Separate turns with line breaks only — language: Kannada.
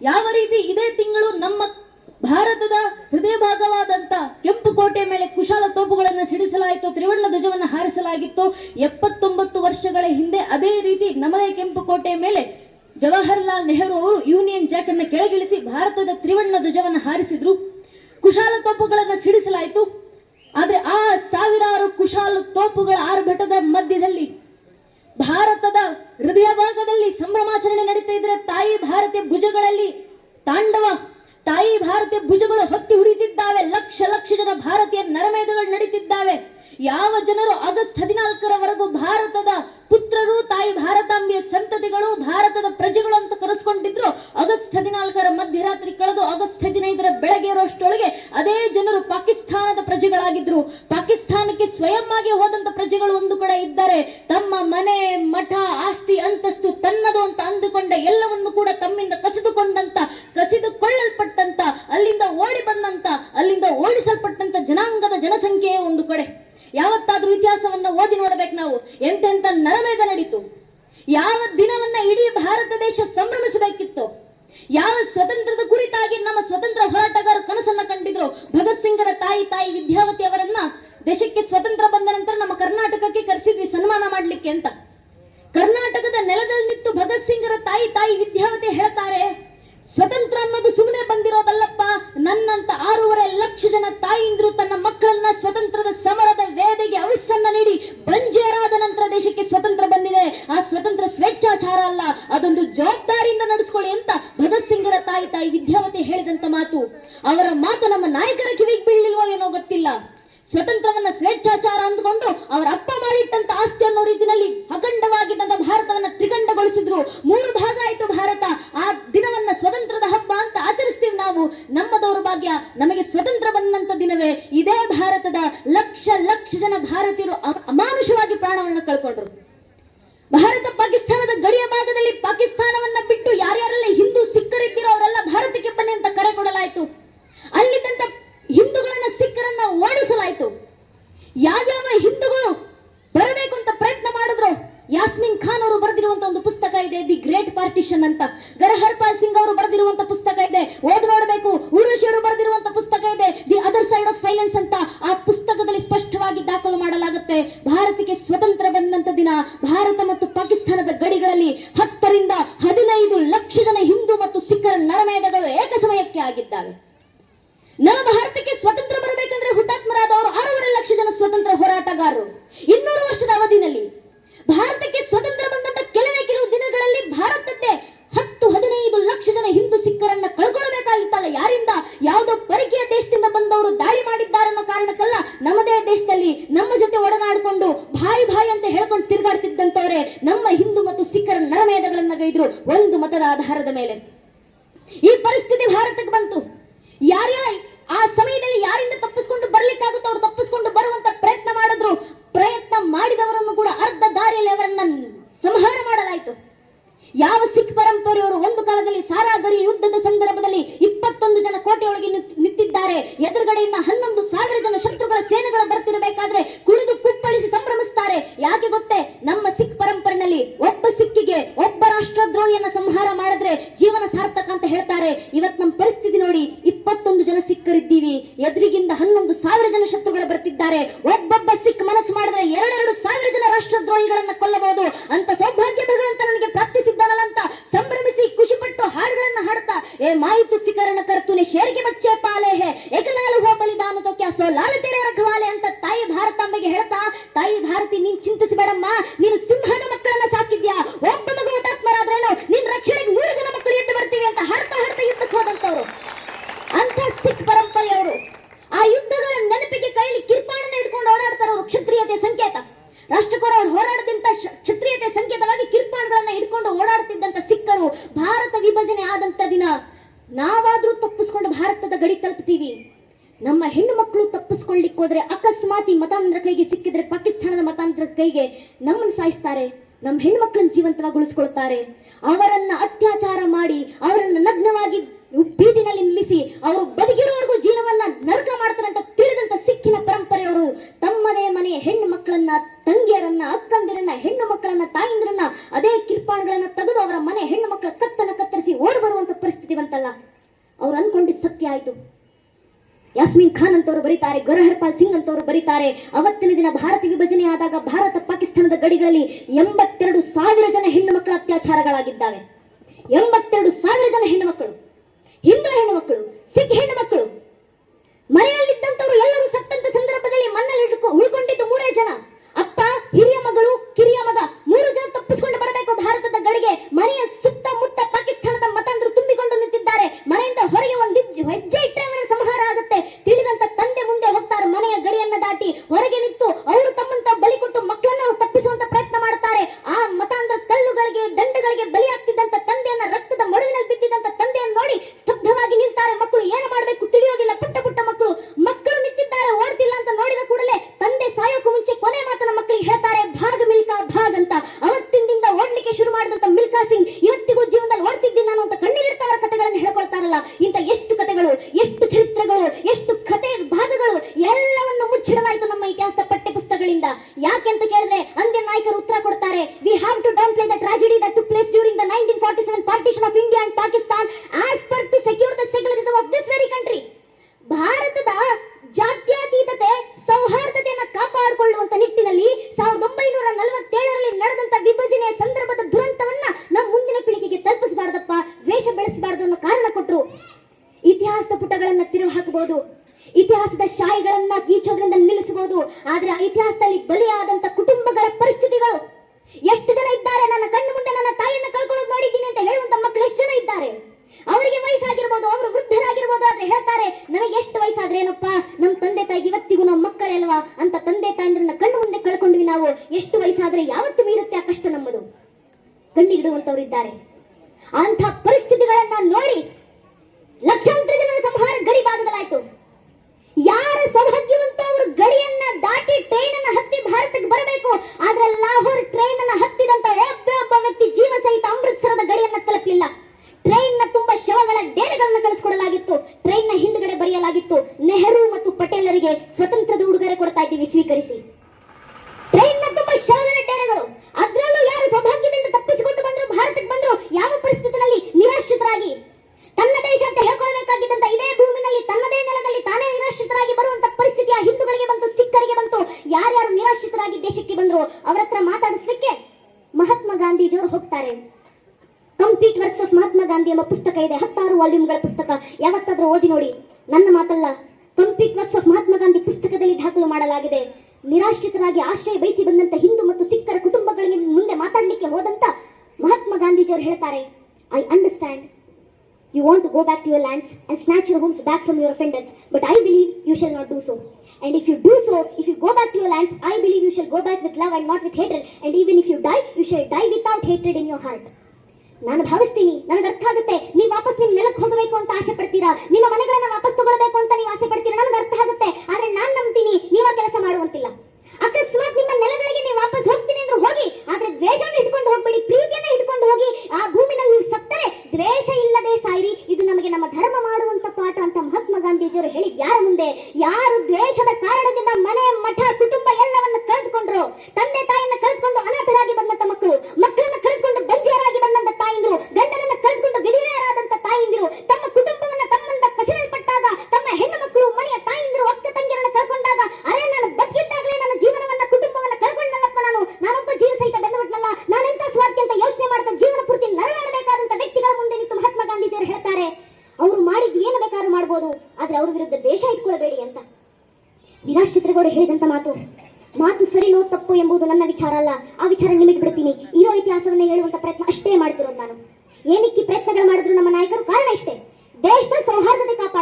ಯಾವ ರೀತಿ ಇದೇ ತಿಂಗಳು ನಮ್ಮ ಭಾರತದ ಹೃದಯ ಭಾಗವಾದಂತ ಕೆಂಪು ಕೋಟೆ ಮೇಲೆ ಕುಶಾಲ ತೋಪುಗಳನ್ನು ಸಿಡಿಸಲಾಯಿತು, ತ್ರಿವರ್ಣ ಧ್ವಜವನ್ನು ಹಾರಿಸಲಾಗಿತ್ತು. ಎಪ್ಪತ್ತೊಂಬತ್ತು ವರ್ಷಗಳ ಹಿಂದೆ ಅದೇ ರೀತಿ ನಮ್ಮದೇ ಕೆಂಪು ಕೋಟೆ ಮೇಲೆ ಜವಾಹರ್ಲಾಲ್ ನೆಹರು ಅವರು ಯೂನಿಯನ್ ಜಾಕ್ ಅನ್ನು ಕೆಳಗಿಳಿಸಿ ಭಾರತದ ತ್ರಿವರ್ಣ ಧ್ವಜವನ್ನು ಹಾರಿಸಿದ್ರು. ಕುಶಾಲ ತೋಪುಗಳನ್ನು ಸಿಡಿಸಲಾಯಿತು. ಆದ್ರೆ ಆ ಸಾವಿರಾರು ಕುಶಾಲ ತೋಪುಗಳ ಆರ್ಭಟದ ಮಧ್ಯದಲ್ಲಿ ಭಾರತದ ಹೃದಯ ಭಾಗದಲ್ಲಿ ಸಂಭ್ರಮಾಚರಣೆ ನಡೀತಾ ಇದ್ರೆ ತಾಯಿ ಭಾರತೀಯ ಭುಜಗಳಲ್ಲಿ ತಾಂಡವ, ತಾಯಿ ಭಾರತೀಯ ಭುಜಗಳು ಹೊತ್ತಿ ಉರಿತಿದ್ದಾವೆ, ಲಕ್ಷ ಲಕ್ಷ ಜನ ಭಾರತೀಯ ನರಮೇಧಗಳು ನಡೀತಿದ್ದಾವೆ. ಯಾವ ಜನರು ಆಗಸ್ಟ್ ಹದಿನಾಲ್ಕರವರೆಗೂ ಭಾರತದ ಪುತ್ರರು, ತಾಯಿ ಭಾರತಾಂಬೆಯ ಸಂತತಿಗಳು, ಭಾರತದ ಪ್ರಜೆಗಳು ಅಂತ ಕರೆಸ್ಕೊಂಡಿದ್ರು, ಆಗಸ್ಟ್ ಹದಿನಾಲ್ಕರ ಮಧ್ಯರಾತ್ರಿ ಕಳೆದು ಆಗಸ್ಟ್ ಹದಿನೈದರ ಬೆಳಗ್ಗೆ ಇರೋಷ್ಟೊಳಗೆ ಅದೇ ಜನರು ಪಾಕಿಸ್ತಾನದ ಪ್ರಜೆಗಳಾಗಿದ್ರು. ಪಾಕಿಸ್ತಾನಕ್ಕೆ ಸ್ವಯಂ ಆಗಿ ಹೋದಂತ ಪ್ರಜೆಗಳು ಒಂದು ಕಡೆ ಇದ್ದಾರೆ. ಮನೆ, ಮಠ, ಆಸ್ತಿ, ಅಂತಸ್ತು ತನ್ನದು ಅಂತ ಅಂದುಕೊಂಡ ಎಲ್ಲವನ್ನು ಕೂಡ ತಮ್ಮಿಂದ ಕಸಿದುಕೊಂಡಂತ, ಕಸಿದುಕೊಳ್ಳಲ್ಪಟ್ಟಂತ, ಅಲ್ಲಿಂದ ಓಡಿ ಬಂದಂತ, ಅಲ್ಲಿಂದ ಓಡಿಸಲ್ಪಟ್ಟಂತ ಜನಾಂಗದ ಜನಸಂಖ್ಯೆಯ ಒಂದು ಕಡೆ. ಯಾವತ್ತಾದ್ರೂ ಇತಿಹಾಸವನ್ನ ಓದಿ ನೋಡಬೇಕು ನಾವು. ಎಂತೆಂತ ನರಮೇಧ ನಡೀತು. ಯಾವ ದಿನವನ್ನ ಇಡೀ ಭಾರತ ದೇಶ ಸಂಭ್ರಮಿಸಬೇಕಿತ್ತು. ಯಾವ ಸ್ವತಂತ್ರದ ಕುರಿತಾಗಿ ನಮ್ಮ ಸ್ವತಂತ್ರ ಹೋರಾಟಗಾರರು ಕನಸನ್ನ ಕಂಡಿದ್ರು. ಭಗತ್ ಸಿಂಗರ ತಾಯಿ ತಾಯಿ ವಿದ್ಯಾವತಿ ಅವರನ್ನ ದೇಶಕ್ಕೆ ಸ್ವತಂತ್ರ ಬಂದ ನಂತರ ನಮ್ಮ ಕರ್ನಾಟಕಕ್ಕೆ ಕರೆಸಿದ್ವಿ ಸನ್ಮಾನ ಮಾಡ್ಲಿಕ್ಕೆ ಅಂತ. ಕರ್ನಾಟಕದ ನೆಲದಲ್ಲಿ ನಿಂತು ಭಗತ್ ಸಿಂಗರ ತಾಯಿ ತಾಯಿ ವಿದ್ಯಾವತಿ ಹೇಳ್ತಾರೆ, ಸ್ವತಂತ್ರ ಅನ್ನೋದು ಸುಮ್ಮನೆ ಬಂದಿರೋದಲ್ಲಪ್ಪ. ನನ್ನಂತ ಆರೂವರೆ ಲಕ್ಷ ಜನ ತಾಯಿಂದ್ರು ತನ್ನ ಮಕ್ಕಳನ್ನ ಸ್ವತಂತ್ರದ ಸಮರದ ವೇದಿಗೆ ಅವಿಸ್ಸನ್ನ ನೀಡಿ ಬಂಜೇರಾದ ನಂತರ ದೇಶಕ್ಕೆ ಸ್ವತಂತ್ರ ಬಂದಿದೆ. ಆ ಸ್ವತಂತ್ರ ಸ್ವೇಚ್ಛಾಚಾರ ಅಲ್ಲ, ಅದೊಂದು ಜವಾಬ್ದಾರಿಯಿಂದ ನಡೆಸ್ಕೊಳ್ಳಿ ಅಂತ ಭಗತ್ ಸಿಂಗರ ತಾಯಿ ತಾಯಿ ವಿದ್ಯಾವತಿ ಹೇಳಿದಂತ ಮಾತು. ಅವರ ಮಾತು ನಮ್ಮ ನಾಯಕರ ಕಿವಿಗೆ ಬೀಳಲಿಲ್ವೋ ಏನೋ ಗೊತ್ತಿಲ್ಲ. ಸ್ವತಂತ್ರವನ್ನ ಸ್ವೇಚ್ಛಾಚಾರ ಅಂದ್ಕೊಂಡು ಅವರ ಅಪ್ಪ ಮಾಡಿಟ್ಟಂತ ಆಸ್ತಿ ಅನ್ನೋ ರೀತಿಯಲ್ಲಿ ಅಖಂಡವಾಗಿದ್ದಂತ ಭಾರತವನ್ನ ತ್ರಿಖಂಡಗೊಳಿಸಿದ್ರು. ಮೂರು ಭಾಗ ಆಯ್ತು ಭಾರತ. ಆ ದಿನವನ್ನ ಸ್ವತಂತ್ರದ ಹಬ್ಬ ಅಂತ ಆಚರಿಸ್ತೀವಿ ನಾವು. ನಮ್ಮ ದೌರ್ಭಾಗ್ಯ ನಮಗೆ ಸ್ವತಂತ್ರ ಬಂದಂತ ದಿನವೇ. ಇದೇ ಭಾರತದ ಲಕ್ಷ ಲಕ್ಷ ಜನ ಭಾರತೀಯರು ಅಮಾನುಷವಾಗಿ ಪ್ರಾಣವನ್ನು ಕಳ್ಕೊಂಡ್ರು. ಭಾರತ ಪಾಕಿಸ್ತಾನದ ಗಡಿಯ ಭಾಗದಲ್ಲಿ ಪಾಕಿಸ್ತಾನವನ್ನ ಬಿಟ್ಟು ಯಾರ್ಯಾರೆಲ್ಲ ಹಿಂದೂ ಸಿಕ್ಕರಿದ್ದೀರೋ ಅವರೆಲ್ಲ ಭಾರತಕ್ಕೆ ಬನ್ನಿ ಅಂತ ಕರೆ ಕೊಡಲಾಯಿತು. ಅಲ್ಲಿದ್ದಂತ ಹಿಂದೂಗಳನ್ನ ಸಿಖ್ಖರನ್ನ ಓಡಿಸಲಾಯಿತು. ಯಾವ್ಯಾವ ಹಿಂದೂಗಳು ಬರಬೇಕು ಅಂತ ಪ್ರಯತ್ನ ಮಾಡಿದ್ರು, ಯಾಸ್ಮಿನ್ ಖಾನ್ ಅವರು ಬರೆದಿರುವಂತ ಒಂದು ಪುಸ್ತಕ ಇದೆ, ದಿ ಗ್ರೇಟ್ ಪಾರ್ಟಿಷನ್ ಅಂತ. ಗರಹರ್ಪಾಲ್ ಸಿಂಗ್ ಅವರು ಬರೆದಿರುವಂತ ಪುಸ್ತಕ ಇದೆ, ಓದ್ ನೋಡಬೇಕು. ಊರ್ವಶಿ ಅವರು ಬರೆದಿರುವಂತ ಪುಸ್ತಕ ಇದೆ, the other side of silence ಅಂತ. ಆ ಪುಸ್ತಕದಲ್ಲಿ ಸ್ಪಷ್ಟವಾಗಿ ದಾಖಲು ಮಾಡಲಾಗುತ್ತೆ. ಭಾರತಕ್ಕೆ ಸ್ವತಂತ್ರ ಬಂದಂತ ದಿನ, ಭಾರತ ಮತ್ತು ಪಾಕಿಸ್ತಾನದ ಗಡಿಗಳಲ್ಲಿ ಹತ್ತರಿಂದ ಹದಿನೈದು ಲಕ್ಷ ಜನ ಹಿಂದೂ ಮತ್ತು ಸಿಖ್ಖರ ನರಮೇಧಗಳು ಏಕಸಮಯಕ್ಕೆ ಆಗಿದ್ದಾವೆ ನಮ್ಮ ಭಾರತಕ್ಕೆ ಸ್ವತಂತ್ರ ಬರಬೇಕಂದ್ರೆ ಹುತಾತ್ಮರಾದವರು ಆರೂವರೆ ಲಕ್ಷ ಜನ ಸ್ವತಂತ್ರ ಹೋರಾಟಗಾರರು ಇನ್ನೂರು ವರ್ಷದ ಅವಧಿನಲ್ಲಿ ಭಾರತಕ್ಕೆ ಸ್ವತಂತ್ರ ಬಂದಂತ ಕೆಲವೇ ಕೆಲವು ದಿನಗಳಲ್ಲಿ ಭಾರತದ್ದೇ ಹತ್ತು ಹದಿನೈದು ಲಕ್ಷ ಜನ ಹಿಂದೂ ಸಿಖ್ಖರನ್ನ ಕಳ್ಕೊಳ್ಬೇಕಾಗಿತ್ತಲ್ಲ ಯಾರಿಂದ ಯಾವುದೋ ಪರಿಚಯ ದೇಶದಿಂದ ಬಂದವರು ದಾಳಿ ಮಾಡಿದ್ದಾರೆ ಅನ್ನೋ ಕಾರಣಕ್ಕಲ್ಲ ನಮ್ಮದೇ ದೇಶದಲ್ಲಿ ನಮ್ಮ ಜೊತೆ ಒಡನಾಡಿಕೊಂಡು ಭಾಯಿ ಭಾಯಿ ಅಂತ ಹೇಳ್ಕೊಂಡು ತಿರುಗಾಡ್ತಿದ್ದಂತವರೇ ನಮ್ಮ ಹಿಂದೂ ಮತ್ತು ಸಿಖ್ಖರ ನರಮೇಧಗಳನ್ನ ಗೈದ್ರು ಒಂದು ಮತದ ಆಧಾರದ ಮೇಲೆ ಈ ಪರಿಸ್ಥಿತಿ ಭಾರತಕ್ಕೆ ಬಂತು ಯಾರ್ಯಾರ ಆ ಸಮಯದಲ್ಲಿ ಯಾರಿಂದ ತಪ್ಪಿಸ್ಕೊಂಡು ಬರ್ಲಿಕ್ಕಾಗುತ್ತೋ ಅವ್ರು ತಪ್ಪಿಸ್ಕೊಂಡು ಬರುವಂತ ಪ್ರಯತ್ನ ಮಾಡಿದ್ರು ಪ್ರಯತ್ನ ಮಾಡಿದವರನ್ನು ಕೂಡ ಅರ್ಧ ದಾರಿಯಲ್ಲಿ ಅವರನ್ನ ಸಂಹಾರ ಮಾಡಲಾಯಿತು ಯಾವ ಸಿಖ್ ಪರಂಪರೆಯವರು ಒಂದು ಕಾಲದಲ್ಲಿ ಸಾರಾಗರಿ ಯುದ್ಧದ ಸಂದರ್ಭದಲ್ಲಿ ಇಪ್ಪತ್ತೊಂದು ಜನ ಕೋಟೆಯೊಳಗೆ ನಿಂತ್- ನಿಂತಿದ್ದಾರೆ ಎದುರುಗಡೆಯಿಂದ ಹನ್ನೊಂದು ಸಾವಿರ ಜನ ಶತ್ರುಗಳ ಸೇನೆಗಳು ಬರ್ತಿರಬೇಕಾದ್ರೆ ಕುಣಿದು ಕುಪ್ಪಳಿಸಿ ಸಂಭ್ರಮಿಸ್ತಾರೆ ಯಾಕೆ ಗೊತ್ತೇ ನಮ್ಮ ಸಿಖ್ ಪರಂಪರೆನಲ್ಲಿ ಒಬ್ಬ ಸಿಕ್ಕಿಗೆ ಒಬ್ಬ ರಾಷ್ಟ್ರದ್ರೋಹಿಯನ್ನ ಸಂಹಾರ ಮಾಡಿದ್ರೆ ಜೀವನ ಸಾರ್ಥಕ ಅಂತ ಹೇಳ್ತಾರೆ ಇವತ್ ನಮ್ಮ ಪರಿಸ್ಥಿತಿ ನೋಡಿ ಇಪ್ಪತ್ತೊಂದು ಜನ ಸಿಕ್ಕರಿದ್ದೀವಿ ಎದುರಿಗಿಂದ ಹನ್ನೊಂದು ಸಾವಿರ ಜನ ಶತ್ರುಗಳು ಬರ್ತಿದ್ದಾರೆ ಒಬ್ಬೊಬ್ಬ ಸಿಖ್ ಮನಸ್ಸು ಮಾಡಿದ್ರೆ ಎರಡೆರಡು ಸಾವಿರ ಜನ ರಾಷ್ಟ್ರದ್ರೋಹಿಗಳನ್ನ ಕೊಲ್ಲಬಹುದು ಅಂತ ಆದಂತ ದಿನ ನಾವಾದ್ರೂ ತಪ್ಪಿಸ್ಕೊಂಡು ಭಾರತದ ಗಡಿ ತಲುಪ್ತೀವಿ. ನಮ್ಮ ಹೆಣ್ಣು ಮಕ್ಕಳು ತಪ್ಪಿಸ್ಕೊಳ್ಳಿಕ್ ಹೋದ್ರೆ ಅಕಸ್ಮಾತ್ ಈ ಮತಾಂತರ ಕೈಗೆ ಸಿಕ್ಕಿದ್ರೆ ಪಾಕಿಸ್ತಾನದ ಮತಾಂತರ ಕೈಗೆ ನಮ್ಮನ್ನು ಸಾಯಿಸ್ತಾರೆ. ನಮ್ಮ ಹೆಣ್ಮಕ್ಳನ್ನ ಜೀವಂತವಾಗಿ ಉಳಿಸ್ಕೊಳ್ತಾರೆ ಅವರನ್ನ ಅತ್ಯಾಚಾರ ಮಾಡಿ, ಅವರನ್ನ ನಗ್ನವಾಗಿ ಬೀದಿನಲ್ಲಿ ನಿಲ್ಲಿಸಿ, ಅವರು ಬದುಕಿರುವವರೆಗೂ ಜೀವನವನ್ನ ನರಕ ಮಾಡ್ತಾರೆ ಅಂತ ತಿಳಿದಂತ ಸಿಕ್ಕಿನ ಪರಂಪರೆಯವರು ತಮ್ಮದೇ ಮನೆಯ ಹೆಣ್ಣು ಮಕ್ಕಳನ್ನ ತಂಗಿಯರನ್ನ ಅಕ್ಕಂದಿರನ್ನ ಹೆಣ್ಣು ಮಕ್ಕಳನ್ನ ತಾಯಿಂದ್ರನ್ನ ಅದೇ ಕಿರ್ಪಾಣಗಳನ್ನ ತೆಗೆದು ಅವರ ಮನೆ ಹೆಣ್ಣು ಮಕ್ಕಳ ಕತ್ತನ್ನ ಕತ್ತರಿಸಿ ಓಡಿ ಬರುವಂತ ಪರಿಸ್ಥಿತಿ ಬಂತು ಅಂತಲ್ಲ ಅವ್ರು ಅನ್ಕೊಂಡಿದ್ದು ಸತ್ಯ ಆಯ್ತು ಯಾಸ್ಮಿನ್ ಖಾನ್ ಅಂತವರು ಬರೀತಾರೆ ಗರಹರ್ಪಾಲ್ ಸಿಂಗ್ ಅಂತವರು ಬರೀತಾರೆ. ಅವತ್ತಿನ ದಿನ ಭಾರತ ವಿಭಜನೆ ಆದಾಗ ಭಾರತ ಪಾಕಿಸ್ತಾನದ ಗಡಿಗಳಲ್ಲಿ ಎಂಬತ್ತೆರಡು ಸಾವಿರ ಜನ ಹೆಣ್ಣು ಮಕ್ಕಳ ಅತ್ಯಾಚಾರಗಳಾಗಿದ್ದಾವೆ. ಎಂಬತ್ತೆರಡು ಸಾವಿರ ಜನ ಹೆಣ್ಣು ಮಕ್ಕಳು ಹಿಂದೂ ಹೆಣ್ಣು ಮಕ್ಕಳು, ಸಿಖ್ ಹೆಣ್ಣು ಮಕ್ಕಳು. ಮನೆಯಲ್ಲಿದ್ದಂತವರು ಎಲ್ಲರೂ ಸತ್ತಂತ ಸಂದರ್ಭದಲ್ಲಿ ಮಣ್ಣಲ್ಲಿ ಉಳ್ಕೊಂಡಿದ್ದು ಮೂರೇ ಜನ. ಕಥೆಗಳನ್ನು ಶಾಯಿಗಳನ್ನ ನಿಲ್ಲಿಸಬಹುದು. ಆದ್ರೆ ಇತಿಹಾಸದಲ್ಲಿ ಬಲಿಯಾದಂತ ಕುಟುಂಬಗಳ ಪರಿಸ್ಥಿತಿಗಳು ಎಷ್ಟು ಜನ ಇದ್ದಾರೆ? ನನ್ನ ಕಣ್ಣು ಮುಂದೆ ನನ್ನ ತಾಯಿಯನ್ನು ಕಳ್ಕೊಳ್ಳೋದು ನೋಡಿದ್ದೀನಿ ಅಂತ ಹೇಳುವಂತ ಮಕ್ಕಳು ಎಷ್ಟು ಜನ ಇದ್ದಾರೆ? ಅವರಿಗೆ ವಯಸ್ಸಾಗಿರ್ಬೋದು, ಅವರು ವೃದ್ಧರಾಗಿರ್ಬೋದು ಆದ್ರೆ ಹೇಳ್ತಾರೆ, ನಮಗೆ ಎಷ್ಟು ವಯಸ್ಸಾದ್ರೆ ಏನಪ್ಪ? ನಮ್ಮ ತಂದೆ ತಾಯಿ ಇವತ್ತಿಗೂ ನಮ್ಮ ಮಕ್ಕಳೆಲ್ವಾ? ಅಂತ ತಂದೆ ತಾಯಂದ್ರನ್ನ ಕಣ್ಣು ಮುಂದೆ ಕಳ್ಕೊಂಡ್ವಿ ನಾವು. ಎಷ್ಟು ವಯಸ್ಸಾದ್ರೆ ಯಾವತ್ತು ಮೀರುತ್ತೆ ಆ ಕಷ್ಟ ನಮ್ಮದು? ಕಣ್ಣಿಡುವಂತವ್ರು ಇದ್ದಾರೆ ಅಂತ ಪರಿಸ್ಥಿತಿಗಳನ್ನ ನೋಡಿ ಲಕ್ಷಾಂತರ ಜನರ ಸಂಹಾರ ಗಡಿ ಭಾಗದಲ್ಲಾಯ್ತು ಯಾರ ಸೌಭಾಗ್ಯವಂತ ಅವರು ಗಡಿಯನ್ನ ದಾಟಿ ಟ್ರೈನ್ ಅನ್ನ ಹತ್ತಿ ಭಾರತಕ್ಕೆ ಬರಬೇಕು, ಆದ್ರೆ ಲಾಹೋರ್ ಟ್ರೈನ್ ಹತ್ತಿದಂತ ಒಬ್ಬ ಒಬ್ಬ ವ್ಯಕ್ತಿ ಜೀವ ಸಹಿತ ಅಮೃತ್ಸರದ ಗಡಿಯನ್ನ ತಲುಪಲಿಲ್ಲ ಟ್ರೈನ್ನ ತುಂಬಾ ಶವಗಳ ಡೇರೆಗಳನ್ನ ಕಳಿಸ್ಕೊಡಲಾಗಿತ್ತು ಟ್ರೈನ್ನ ಹಿಂದ್ಗಡೆ ಬರೆಯಲಾಗಿತ್ತು ನೆಹರು ಮತ್ತು ಪಟೇಲರಿಗೆ ಸ್ವತಂತ್ರದ ಉಡುಗೊರೆ ಕೊಡ್ತಾ ಇದ್ದೀವಿ ಸ್ವೀಕರಿಸಿ ಟ್ರೈನ್ನ ತುಂಬಾ ಶವಗಳ ಡೇರೆಗಳು ಅದ್ರಲ್ಲೂ ಯಾರು ಸೌಭಾಗ್ಯದಿಂದ ತಪ್ಪಿಸಿಕೊಂಡು ಬಂದ್ರು ಭಾರತಕ್ಕೆ ಬಂದ್ರು ಯಾವ ಪರಿಸ್ಥಿತಿನಲ್ಲಿ ನಿರಾಶ್ರಿತರಾಗಿ ತನ್ನ ದೇಶ ಅಂತ ಹೇಳ್ಕೊಳ್ಬೇಕಾಗಿದ್ದಂತ ಇದೇ ಭೂಮಿನಲ್ಲಿ ತನ್ನದೇ ನೆಲದಲ್ಲಿ ತಾನೇ ನಿರಾಶ್ರಿತರಾಗಿ ಬರುವಂತ ಪರಿಸ್ಥಿತಿ ಆ ಹಿಂದೂಗಳಿಗೆ ಬಂತು ಸಿಖ್ಖರಿಗೆ ಬಂತು ಯಾರ್ಯಾರು ನಿರಾಶ್ರಿತರಾಗಿ ದೇಶಕ್ಕೆ ಬಂದ್ರು ಅವರ ಹತ್ರ ಮಾತಾಡಿಸ್ಲಿಕ್ಕೆ ಮಹಾತ್ಮ ಗಾಂಧೀಜಿಯವರು ಹೋಗ್ತಾರೆ complete works of Mahatma Gandhi ಎಂಬ ಪುಸ್ತಕ ಇದೆ ಹತ್ತಾರು ವಾಲ್ಯೂಮ್ಗಳ ಮಾಡಬೇಕಪ್ಪ ಯಾವತ್ತಾದ್ರೂ ಓದಿ ನೋಡಿ. ನನ್ನ ಮಾತಲ್ಲ complete works of Mahatma Gandhi ಪುಸ್ತಕದಲ್ಲಿ ದಾಖಲು ಮಾಡಲಾಗಿದೆ. ನಿರಾಶ್ರಿತರಾಗಿ ಆಶ್ರಯ ಬಯಸಿ ಬಂದಂತ ಹಿಂದೂ ಮತ್ತು ಸಿಖ್ಖರ ಕುಟುಂಬಗಳಿಗೆ ಮುಂದೆ ಮಾತಾಡಲಿಕ್ಕೆ ಹೋದಂತ ಮಹಾತ್ಮ ಗಾಂಧೀಜಿಯವರು ಹೇಳ್ತಾರೆ I understand you want to go back to your lands and snatch your homes back from your offenders but I believe you shall not do so and if you do so if you go back to your lands I believe you shall go back with love and not with hatred and even if you die you shall die without hatred in your heart ನಾನು ಭಾವಿಸ್ತೀನಿ, ನನಗೆ ಅರ್ಥ ಆಗುತ್ತೆ. ನೀವು ವಾಪಸ್ ನಿಮ್ ನೆಲಕ್ಕೆ ಹೋಗಬೇಕು ಅಂತ ಆಸೆ ಪಡ್ತೀರಾ ನಿಮ್ಮ ಮನೆಗಳನ್ನ ವಾಪಸ್ ತಗೊಳ್ಬೇಕು ಅಂತ ನೀವು ಆಸೆ ಪಡ್ತೀರಾ ನನಗೆ ಅರ್ಥ ಆಗುತ್ತೆ. ಆದ್ರೆ ನಾನ್ ನಂಬ್ತೀನಿ, ನೀವು ಕೆಲಸ ಮಾಡುವಂತಿಲ್ಲ. ಅಕಸ್ಮಾತ್ ನಿಮ್ಮ ನೆಲಗಳಿಗೆ ಬೇಡಿ ಅಂತ. ವಿರಾಜ್ ಚಿತ್ರಗೌಡ ಹೇಳಿದಂತ ಮಾತು. ಮಾತು ಸರಿ ಸರಿನೋ ತಪ್ಪು ಎಂಬುದು ನನ್ನ ವಿಚಾರ ಅಲ್ಲ. ಆ ವಿಚಾರ ನಿಮಗೆ ಬಿಡ್ತೀನಿ ಇರೋ ಇತಿಹಾಸವನ್ನ ಹೇಳುವಂತ ಪ್ರಯತ್ನ ಅಷ್ಟೇ ಮಾಡ್ತಿರೋದು ನಾನು. ಏನಕ್ಕೆ ಪ್ರಯತ್ನಗಳು ಮಾಡಿದ್ರು ನಮ್ಮ ನಾಯಕರು? ಕಾರಣ ಇಷ್ಟೇ. ದೇಶದ ಸೌಹಾರ್ದತೆ ಕಾಪಾಡ